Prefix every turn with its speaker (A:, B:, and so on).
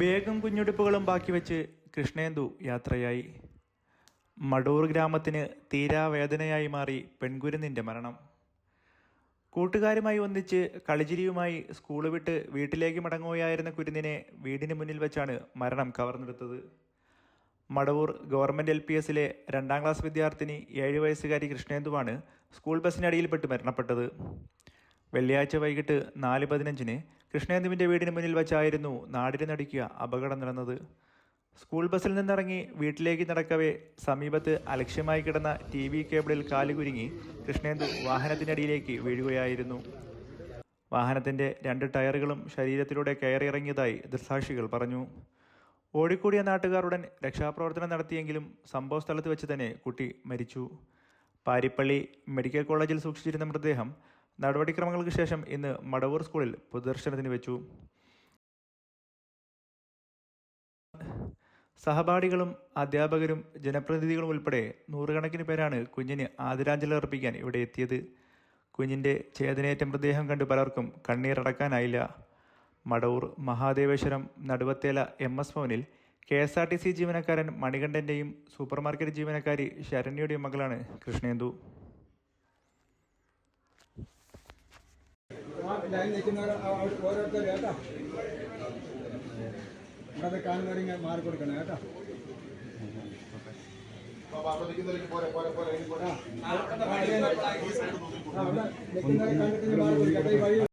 A: ബേഗും കുഞ്ഞുടുപ്പുകളും ബാക്കി വെച്ച് കൃഷ്ണേന്ദു യാത്രയായി. മടൂർ ഗ്രാമത്തിന് തീരാവേദനയായി മാറി പെൺകുരുന്നിന്റെ മരണം. കൂട്ടുകാരുമായി ഒന്നിച്ച് കളിചിരിയുമായി സ്കൂൾ വിട്ട് വീട്ടിലേക്ക് മടങ്ങുകയായിരുന്ന കുരുന്നിനെ വീടിന് മുന്നിൽ വെച്ചാണ് മരണം കവർന്നെടുത്തത്. മടവൂർ ഗവൺമെന്റ് എൽ പി എസിലെ രണ്ടാം ക്ലാസ് വിദ്യാർത്ഥിനി ഏഴ് വയസ്സുകാരി കൃഷ്ണേന്ദുവാണ് സ്കൂൾ ബസ്സിനടിയിൽപ്പെട്ട് മരണപ്പെട്ടത്. വെള്ളിയാഴ്ച വൈകിട്ട് നാല് പതിനഞ്ചിന് കൃഷ്ണേന്ദുവിന്റെ വീടിന് മുന്നിൽ വച്ചായിരുന്നു നാടിന് നടിക്കുക അപകടം നടന്നത്. സ്കൂൾ ബസ്സിൽ നിന്നിറങ്ങി വീട്ടിലേക്ക് നടക്കവേ സമീപത്ത് അലക്ഷ്യമായി കിടന്ന ടി വി കേബിളിൽ കാലുകുരുങ്ങി കൃഷ്ണേന്ദു വാഹനത്തിനടിയിലേക്ക് വീഴുകയായിരുന്നു. വാഹനത്തിന്റെ രണ്ട് ടയറുകളും ശരീരത്തിലൂടെ കയറിയിറങ്ങിയതായി ദൃസാക്ഷികൾ പറഞ്ഞു. ഓടിക്കൂടിയ നാട്ടുകാരുടൻ രക്ഷാപ്രവർത്തനം നടത്തിയെങ്കിലും സംഭവസ്ഥലത്ത് വെച്ച് തന്നെ കുട്ടി മരിച്ചു. പാരിപ്പള്ളി മെഡിക്കൽ കോളേജിൽ സൂക്ഷിച്ചിരുന്ന മൃതദേഹം നടപടിക്രമങ്ങൾക്ക് ശേഷം ഇന്ന് മടവൂർ സ്കൂളിൽ പൊതുദർശനത്തിന് വെച്ചു. സഹപാഠികളും അധ്യാപകരും ജനപ്രതിനിധികളും ഉൾപ്പെടെ നൂറുകണക്കിന് പേരാണ് കുഞ്ഞിന് ആദരാഞ്ജലി അർപ്പിക്കാൻ ഇവിടെ എത്തിയത്. കുഞ്ഞിന്റെ ചേതനയേറ്റ മൃതദേഹം കണ്ട് പലർക്കും കണ്ണീരടക്കാനായില്ല. മടവൂർ മഹാദേവേശ്വരം നടുവത്തേല എം എസ് ഭവനിൽ K S R T C ജീവനക്കാരൻ മണികണ്ഠന്റെയും സൂപ്പർമാർക്കറ്റ് ജീവനക്കാരി ശരണ്യയുടെയും മകളാണ് കൃഷ്ണേന്ദു.
B: ലൈൻ നിൽക്കുന്നവർ ഓരോരുത്തർ കേട്ടോ ഇവിടെ കാണുന്നവരിങ്ങനെ മാറി കൊടുക്കണം കേട്ടോ നിൽക്കുന്നവരെ കണ്ടിട്ട് മാറി കൊടുക്കട്ടെ ഈ വഴി